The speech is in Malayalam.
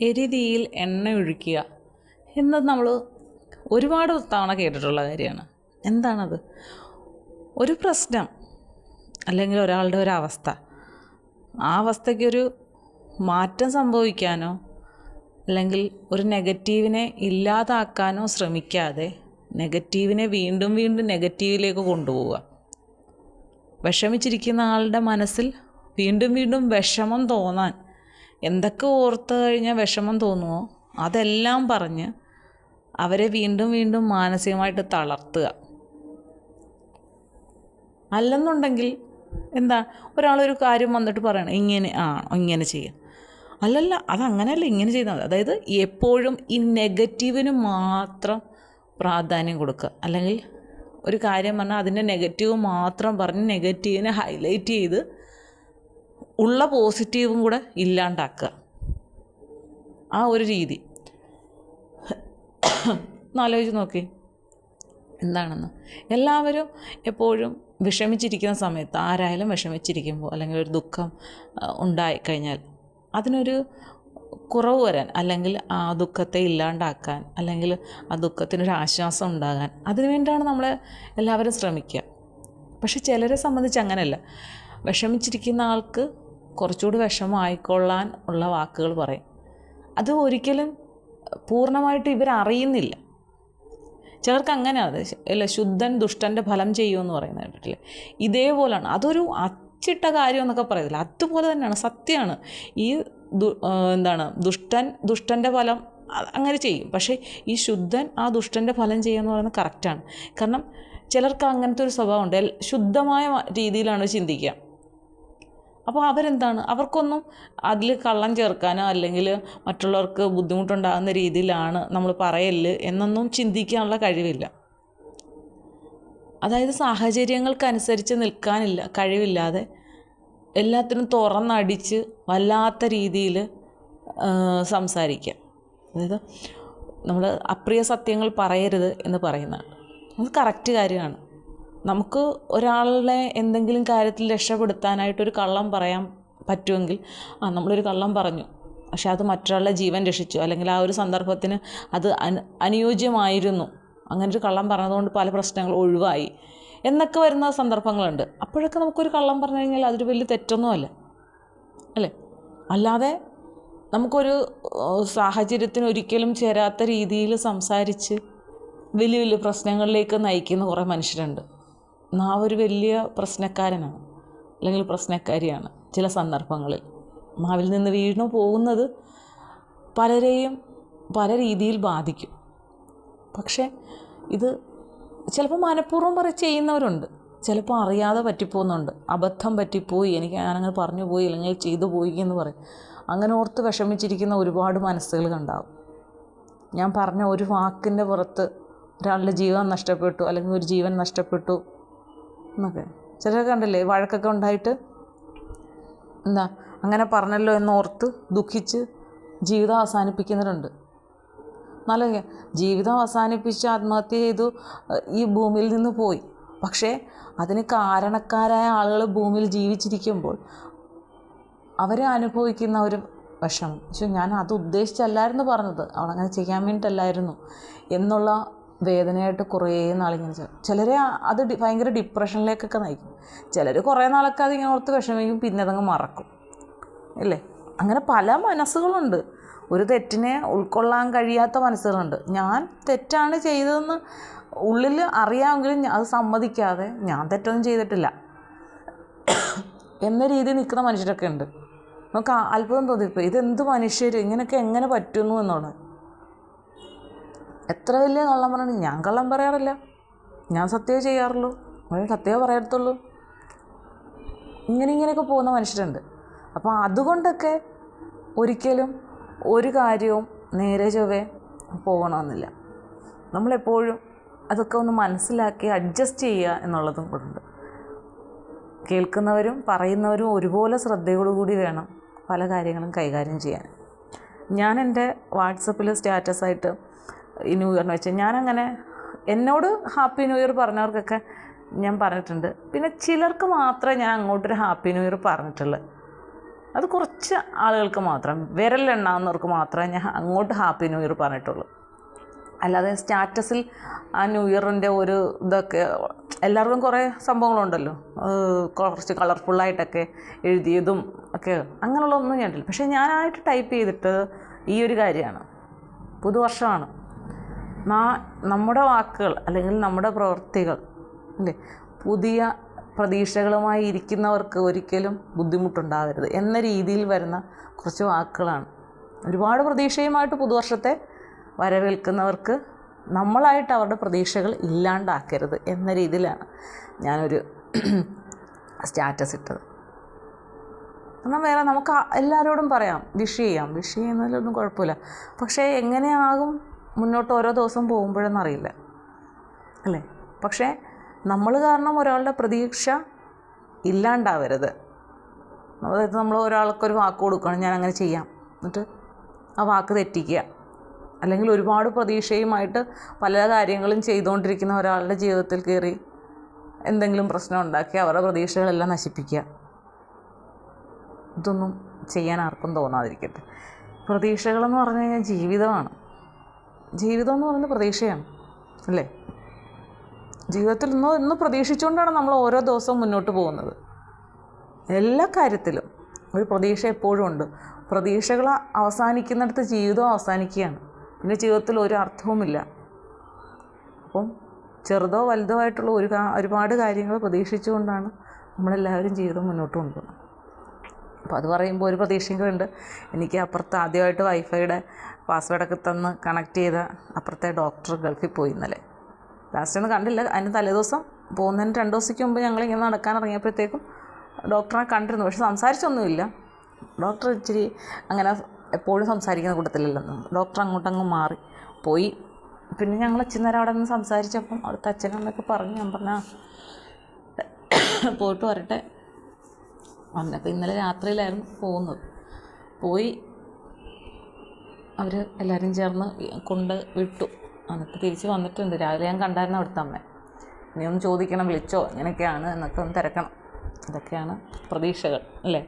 എരിതീയിൽ എണ്ണ ഒഴിക്കുക. എന്ന് നമ്മൾ ഒരുപാട് തവണ കേട്ടിട്ടുള്ള കാര്യമാണ്. എന്താണത്? ഒരു പ്രശ്നം അല്ലെങ്കിൽ ഒരാളുടെ ഒരു അവസ്ഥ. ആ അവസ്ഥയ്ക്കൊരു മാറ്റം സംഭവിക്കാനോ അല്ലെങ്കിൽ ഒരു നെഗറ്റീവിനെ ഇല്ലാതാക്കാനോ ശ്രമിക്കാതെ നെഗറ്റീവിനെ വീണ്ടും വീണ്ടും നെഗറ്റീവിലേക്ക് കൊണ്ടുപോവുക. വിഷമിച്ചിരിക്കുന്ന ആളുടെ മനസ്സിൽ വീണ്ടും വീണ്ടും വിഷമം തോന്നാൻ എന്തൊക്കെ ഓർത്ത് കഴിഞ്ഞാൽ വിഷമം തോന്നുമോ അതെല്ലാം പറഞ്ഞ് അവരെ വീണ്ടും വീണ്ടും മാനസികമായിട്ട് തളർത്തുക. അല്ലെന്നുണ്ടെങ്കിൽ എന്താ ഒരാളൊരു കാര്യം വന്നിട്ട് പറയണം ഇങ്ങനെ ആ ഇങ്ങനെ ചെയ്യുക അല്ലല്ല അതങ്ങനെയല്ല ഇങ്ങനെ ചെയ്താൽ മതി. അതായത് എപ്പോഴും ഈ നെഗറ്റീവിന് മാത്രം പ്രാധാന്യം കൊടുക്കുക. അല്ലെങ്കിൽ ഒരു കാര്യം പറഞ്ഞാൽ അതിന്റെ നെഗറ്റീവ് മാത്രം പറഞ്ഞ് നെഗറ്റീവിനെ ഹൈലൈറ്റ് ചെയ്ത് ഉള്ള പോസിറ്റീവും കൂടെ ഇല്ലാണ്ടാക്കുക. ആ ഒരു രീതി. ഒന്നാലോചിച്ച് നോക്കി. എന്താണെന്ന്? എല്ലാവരും എപ്പോഴും വിഷമിച്ചിരിക്കുന്ന സമയത്ത് ആരായാലും വിഷമിച്ചിരിക്കുമ്പോൾ അല്ലെങ്കിൽ ഒരു ദുഃഖം ഉണ്ടായിക്കഴിഞ്ഞാൽ ഉണ്ടായി കഴിഞ്ഞാൽ അതിനൊരു കുറവ് വരാൻ അല്ലെങ്കിൽ ആ ദുഃഖത്തെ ഇല്ലാണ്ടാക്കാൻ അല്ലെങ്കിൽ ആ ദുഃഖത്തിനൊരു ആശ്വാസം ഉണ്ടാകാൻ അതിനു വേണ്ടിയാണ് നമ്മൾ എല്ലാവരും ശ്രമിക്കുക. പക്ഷെ ചിലരെ സംബന്ധിച്ച് അങ്ങനെയല്ല. വിഷമിച്ചിരിക്കുന്ന ആൾക്ക് കുറച്ചുകൂടി വിഷമമായിക്കൊള്ളാൻ ഉള്ള വാക്കുകൾ പറയും. അത് ഒരിക്കലും പൂർണമായിട്ട് ഇവരറിയുന്നില്ല. ചിലർക്ക് അങ്ങനെയാണ് അത് അല്ല ശുദ്ധൻ ദുഷ്ടന്റെ ഫലം ചെയ്യുമെന്ന് പറയുന്നത് കേട്ടിട്ടില്ലേ? ഇതേപോലെയാണ് അതൊരു അച്ചിട്ട കാര്യം എന്നൊക്കെ പറയത്തില്ല. അതുപോലെ തന്നെയാണ് സത്യമാണ് ഈ ദു- എന്താണ് ദുഷ്ടൻ ദുഷ്ടന്റെ ഫലം അങ്ങനെ ചെയ്യും. പക്ഷേ ഈ ശുദ്ധൻ ആ ദുഷ്ടന്റെ ഫലം ചെയ്യുക എന്ന് പറയുന്നത് കറക്റ്റാണ്. കാരണം ചിലർക്ക് അങ്ങനത്തെ ഒരു സ്വഭാവമുണ്ട്. ശുദ്ധമായ രീതിയിലാണ് ചിന്തിക്കുക. അപ്പോൾ അവരെന്താണ്? അവർക്കൊന്നും അതിൽ കള്ളം ചേർക്കാനോ അല്ലെങ്കിൽ മറ്റുള്ളവർക്ക് ബുദ്ധിമുട്ടുണ്ടാകുന്ന രീതിയിലാണ് നമ്മൾ പറയൽ എന്നൊന്നും ചിന്തിക്കാനുള്ള കഴിവില്ല. അതായത് സാഹചര്യങ്ങൾക്കനുസരിച്ച് നിൽക്കാനില്ല കഴിവില്ലാതെ. എല്ലാത്തിനും തുറന്നടിച്ച് വല്ലാത്ത രീതിയിൽ സംസാരിക്കുക അതായത് നമ്മൾ അപ്രിയ സത്യങ്ങൾ പറയരുത് എന്ന് പറയുന്നതാണ്. അത് കറക്റ്റ് കാര്യമാണ്. നമുക്ക് ഒരാളെ എന്തെങ്കിലും കാര്യത്തിൽ രക്ഷപ്പെടുത്താനായിട്ടൊരു കള്ളം പറയാൻ പറ്റുമെങ്കിൽ ആ നമ്മളൊരു കള്ളം പറഞ്ഞു. പക്ഷേ അത് മറ്റൊരാളുടെ ജീവൻ രക്ഷിച്ചു. അല്ലെങ്കിൽ ആ ഒരു സന്ദർഭത്തിന് അത് അനു അനുയോജ്യമായിരുന്നു. ഒരു കള്ളം പറഞ്ഞതുകൊണ്ട് പല പ്രശ്നങ്ങളും ഒഴിവായി. എന്നൊക്കെ വരുന്ന സന്ദർഭങ്ങളുണ്ട്. അപ്പോഴൊക്കെ നമുക്കൊരു കള്ളം പറഞ്ഞു കഴിഞ്ഞാൽ അതൊരു വലിയ തെറ്റൊന്നുമല്ല അല്ലേ. അല്ലാതെ നമുക്കൊരു സാഹചര്യത്തിന് ഒരിക്കലും ചേരാത്ത രീതിയിൽ സംസാരിച്ച് വലിയ വലിയ പ്രശ്നങ്ങളിലേക്ക് നയിക്കുന്ന കുറേ മനുഷ്യരുണ്ട്. നാവ് ഒരു വലിയ പ്രശ്നക്കാരനാണ്. അല്ലെങ്കിൽ പ്രശ്നക്കാരിയാണ് ചില സന്ദർഭങ്ങളിൽ. നാവിൽ നിന്ന് വീണു പോകുന്നത് പലരെയും പല രീതിയിൽ ബാധിക്കും. പക്ഷേ ഇത് ചിലപ്പോൾ മനഃപൂർവം പറ ചെയ്യുന്നവരുണ്ട്. ചിലപ്പോൾ അറിയാതെ പറ്റിപ്പോകുന്നുണ്ട്. അബദ്ധം പറ്റിപ്പോയി. എനിക്ക് ഞാനങ്ങനെ പറഞ്ഞു പോയി അല്ലെങ്കിൽ ചെയ്തു പോയി എന്ന് പറയും. അങ്ങനെ ഓർത്ത് വിഷമിച്ചിരിക്കുന്ന ഒരുപാട് മനസ്സുകൾ കണ്ടാവും ഞാൻ പറഞ്ഞ ഒരു വാക്കിന്റെ പുറത്ത് ഒരാളുടെ ജീവൻ നഷ്ടപ്പെട്ടു അല്ലെങ്കിൽ ഒരു ജീവൻ നഷ്ടപ്പെട്ടു എന്നൊക്കെ. ചിലരൊക്കെ കണ്ടില്ലേ വഴക്കൊക്കെ ഉണ്ടായിട്ട്? എന്താ അങ്ങനെ പറഞ്ഞല്ലോ എന്നോർത്ത് ദുഃഖിച്ച് ജീവിതം അവസാനിപ്പിക്കുന്നവരുണ്ട് നല്ല. ജീവിതം അവസാനിപ്പിച്ച് ആത്മഹത്യ ചെയ്തു ഈ ഭൂമിയിൽ നിന്ന് പോയി. പക്ഷേ അതിന് കാരണക്കാരായ ആളുകൾ ഭൂമിയിൽ ജീവിച്ചിരിക്കുമ്പോൾ അവരെ അനുഭവിക്കുന്ന ഒരു വിഷമം. പക്ഷെ ഞാൻ അത് ഉദ്ദേശിച്ചല്ലായിരുന്നു പറഞ്ഞത്. അവളങ്ങനെ ചെയ്യാൻ വേണ്ടിയിട്ടല്ലായിരുന്നു എന്നുള്ള വേദനയായിട്ട് കുറേ നാളിങ്ങനെ ചിലരെ അത് ഭയങ്കര ഡിപ്രഷനിലേക്കൊക്കെ നയിക്കും. ചിലർ കുറേ നാളൊക്കെ അതിങ്ങനെ ഓർത്ത് വിഷമിക്കും പിന്നെ അതങ്ങ് മറക്കും. അല്ലേ അങ്ങനെ പല മനസ്സുകളുണ്ട്. ഒരു തെറ്റിനെ ഉൾക്കൊള്ളാൻ കഴിയാത്ത മനസ്സുകളുണ്ട്. ഞാൻ തെറ്റാണ് ചെയ്തതെന്ന് ഉള്ളിൽ അറിയാമെങ്കിലും അത് സമ്മതിക്കാതെ ഞാൻ തെറ്റൊന്നും ചെയ്തിട്ടില്ല. എന്ന രീതിയിൽ നിൽക്കുന്ന മനുഷ്യരൊക്കെ ഉണ്ട്. നമുക്ക് അത്ഭുതം തോന്നിപ്പോൾ ഇതെന്ത് മനുഷ്യർ ഇങ്ങനെയൊക്കെ എങ്ങനെ പറ്റുന്നു എന്നുള്ളത്. എത്ര വലിയ കള്ളം പറഞ്ഞു ഞാൻ കള്ളം പറയാറില്ല. ഞാൻ സത്യമേ ചെയ്യാറുള്ളൂ. അവരെ സത്യമേ പറയത്തുള്ളൂ. ഇങ്ങനെ ഇങ്ങനെയൊക്കെ പോകുന്ന മനുഷ്യരുണ്ട്. അപ്പോൾ അതുകൊണ്ടൊക്കെ ഒരിക്കലും ഒരു കാര്യവും നേരെ ചൊവ്വേ പോകണമെന്നില്ല. നമ്മളെപ്പോഴും അതൊക്കെ ഒന്ന് മനസ്സിലാക്കി അഡ്ജസ്റ്റ് ചെയ്യുക എന്നുള്ളതും കൂടെ ഉണ്ട്. കേൾക്കുന്നവരും പറയുന്നവരും ഒരുപോലെ ശ്രദ്ധയോടുകൂടി വേണം പല കാര്യങ്ങളും കൈകാര്യം ചെയ്യാൻ. ഞാൻ എന്റെ വാട്സപ്പിൽ സ്റ്റാറ്റസായിട്ട് ന്യൂ ഇയറിന് വെച്ച് ഞാനങ്ങനെ എന്നോട് ഹാപ്പി ന്യൂ ഇയർ പറഞ്ഞവർക്കൊക്കെ ഞാൻ പറഞ്ഞിട്ടുണ്ട്. പിന്നെ ചിലർക്ക് മാത്രമേ ഞാൻ അങ്ങോട്ടൊരു ഹാപ്പി ന്യൂ ഇയർ പറഞ്ഞിട്ടുള്ളൂ. അത് കുറച്ച് ആളുകൾക്ക് മാത്രം വിരലെണ്ണാവുന്നവർക്ക് മാത്രമേ ഞാൻ അങ്ങോട്ട് ഹാപ്പി ന്യൂ ഇയർ പറഞ്ഞിട്ടുള്ളൂ. അല്ലാതെ സ്റ്റാറ്റസിൽ ആ ന്യൂ ഇയറിന്റെ ഒരു ഇതൊക്കെ എല്ലാവർക്കും കുറേ സംഭവങ്ങളുണ്ടല്ലോ. കുറച്ച് കളർഫുള്ളായിട്ടൊക്കെ എഴുതിയതും ഒക്കെ അങ്ങനെയുള്ളതൊന്നും ഞാനില്ല പക്ഷേ ഞാനായിട്ട് ടൈപ്പ് ചെയ്തിട്ട് ഈ ഒരു കാര്യമാണ്. പുതുവർഷമാണ്. നമ്മുടെ വാക്കുകൾ അല്ലെങ്കിൽ നമ്മുടെ പ്രവൃത്തികൾ അല്ലേ? പുതിയ പ്രതീക്ഷകളുമായി ഇരിക്കുന്നവർക്ക് ഒരിക്കലും ബുദ്ധിമുട്ടുണ്ടാവരുത് എന്ന രീതിയിൽ വരുന്ന കുറച്ച് വാക്കുകളാണ്. ഒരുപാട് പ്രതീക്ഷയുമായിട്ട് പുതുവർഷത്തെ വരവേൽക്കുന്നവർക്ക് നമ്മളായിട്ട് അവരുടെ പ്രതീക്ഷകൾ ഇല്ലാണ്ടാക്കരുത് എന്ന രീതിയിലാണ് ഞാനൊരു സ്റ്റാറ്റസ് ഇട്ടത്. എന്നാൽ വേറെ നമുക്ക് എല്ലാവരോടും പറയാം വിഷ് ചെയ്യാം. വിഷ് ചെയ്യുന്നതിലൊന്നും കുഴപ്പമില്ല. പക്ഷേ എങ്ങനെയാകും? മുന്നോട്ട് ഓരോ ദിവസം പോകുമ്പോഴെന്നറിയില്ല. അല്ലേ? പക്ഷേ നമ്മൾ കാരണം ഒരാളുടെ പ്രതീക്ഷ ഇല്ലാണ്ടാവരുത്. അതായത് നമ്മൾ ഒരാൾക്കൊരു വാക്ക് കൊടുക്കണം ഞാൻ അങ്ങനെ ചെയ്യാം. എന്നിട്ട് ആ വാക്ക് തെറ്റിക്കുക. അല്ലെങ്കിൽ ഒരുപാട് പ്രതീക്ഷയുമായിട്ട് പല കാര്യങ്ങളും ചെയ്തുകൊണ്ടിരിക്കുന്ന ഒരാളുടെ ജീവിതത്തിൽ കയറി എന്തെങ്കിലും പ്രശ്നം ഉണ്ടാക്കി അവരുടെ പ്രതീക്ഷകളെല്ലാം നശിപ്പിക്കുക. ഇതൊന്നും ചെയ്യാൻ ആർക്കും തോന്നാതിരിക്കട്ടെ. പ്രതീക്ഷകളെന്ന് പറഞ്ഞു കഴിഞ്ഞാൽ ജീവിതമാണ്. ജീവിതം എന്ന് പറയുന്നത് പ്രതീക്ഷയാണ് അല്ലേ? ജീവിതത്തിൽ ഇന്ന് ഇന്ന് പ്രതീക്ഷിച്ചുകൊണ്ടാണ് നമ്മൾ ഓരോ ദിവസവും മുന്നോട്ട് പോകുന്നത്. എല്ലാ കാര്യത്തിലും ഒരു പ്രതീക്ഷ എപ്പോഴും ഉണ്ട്. പ്രതീക്ഷകൾ അവസാനിക്കുന്നിടത്ത് ജീവിതം അവസാനിക്കുകയാണ്. പിന്നെ ജീവിതത്തിൽ ഒരു അർത്ഥവുമില്ല. അപ്പം ചെറുതോ വലുതോ ആയിട്ടുള്ള ഒരു ഒരുപാട് കാര്യങ്ങൾ പ്രതീക്ഷിച്ചുകൊണ്ടാണ് നമ്മളെല്ലാവരും ജീവിതം മുന്നോട്ട് കൊണ്ടുപോകുന്നത്. അപ്പോൾ അത് പറയുമ്പോൾ ഒരു പ്രതീക്ഷയും ഉണ്ട് എനിക്ക് അപ്പുറത്ത് ആദ്യമായിട്ട് വൈഫൈയുടെ പാസ്വേഡൊക്കെ തന്ന് കണക്ട് ചെയ്ത അപ്പുറത്തെ ഡോക്ടർ ഗൾഫിൽ പോയി ഇന്നലെ. ലാസ്റ്റ് ഒന്നും കണ്ടില്ല. അതിന് തലേദിവസം പോകുന്നതിന് രണ്ട് ദിവസത്തേക്ക് മുമ്പ് ഞങ്ങളിങ്ങനെ നടക്കാൻ ഇറങ്ങിയപ്പോഴത്തേക്കും ഡോക്ടറെ കണ്ടിരുന്നു. പക്ഷെ സംസാരിച്ചൊന്നുമില്ല. ഡോക്ടർ ഇച്ചിരി അങ്ങനെ എപ്പോഴും സംസാരിക്കുന്ന കൂട്ടത്തിലല്ലെന്ന് ഡോക്ടർ അങ്ങോട്ടങ്ങ് മാറി പോയി. പിന്നെ ഞങ്ങൾ അച്ഛൻ നേരം അവിടെ നിന്ന് സംസാരിച്ചപ്പം അവിടുത്തെ അച്ഛനമ്മയൊക്കെ പറഞ്ഞു ഞാൻ പറഞ്ഞാൽ പോയിട്ട് വരട്ടെ. വന്നപ്പോൾ ഇന്നലെ രാത്രിയിലായിരുന്നു പോകുന്നത് പോയി അവർ എല്ലാവരും ചേർന്ന് കൊണ്ട് വിട്ടു. എന്നിട്ട് തിരിച്ച് വന്നിട്ടുണ്ട്. രാവിലെ ഞാൻ കണ്ടായിരുന്നു അവിടുത്തെ അമ്മ. ഇനി ഒന്ന് ചോദിക്കണം വിളിച്ചോ? എങ്ങനെയൊക്കെയാണ്? എന്നൊക്കെ ഒന്ന് തിരക്കണം. ഇതൊക്കെയാണ് പ്രതീക്ഷകൾ അല്ലേ?